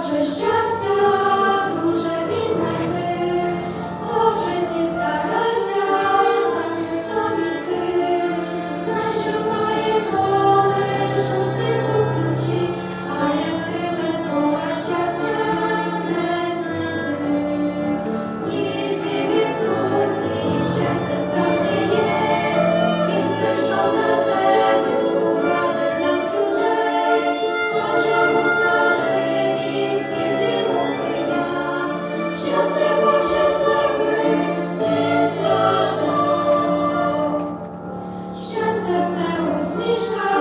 Боже, щастя. Mieszkają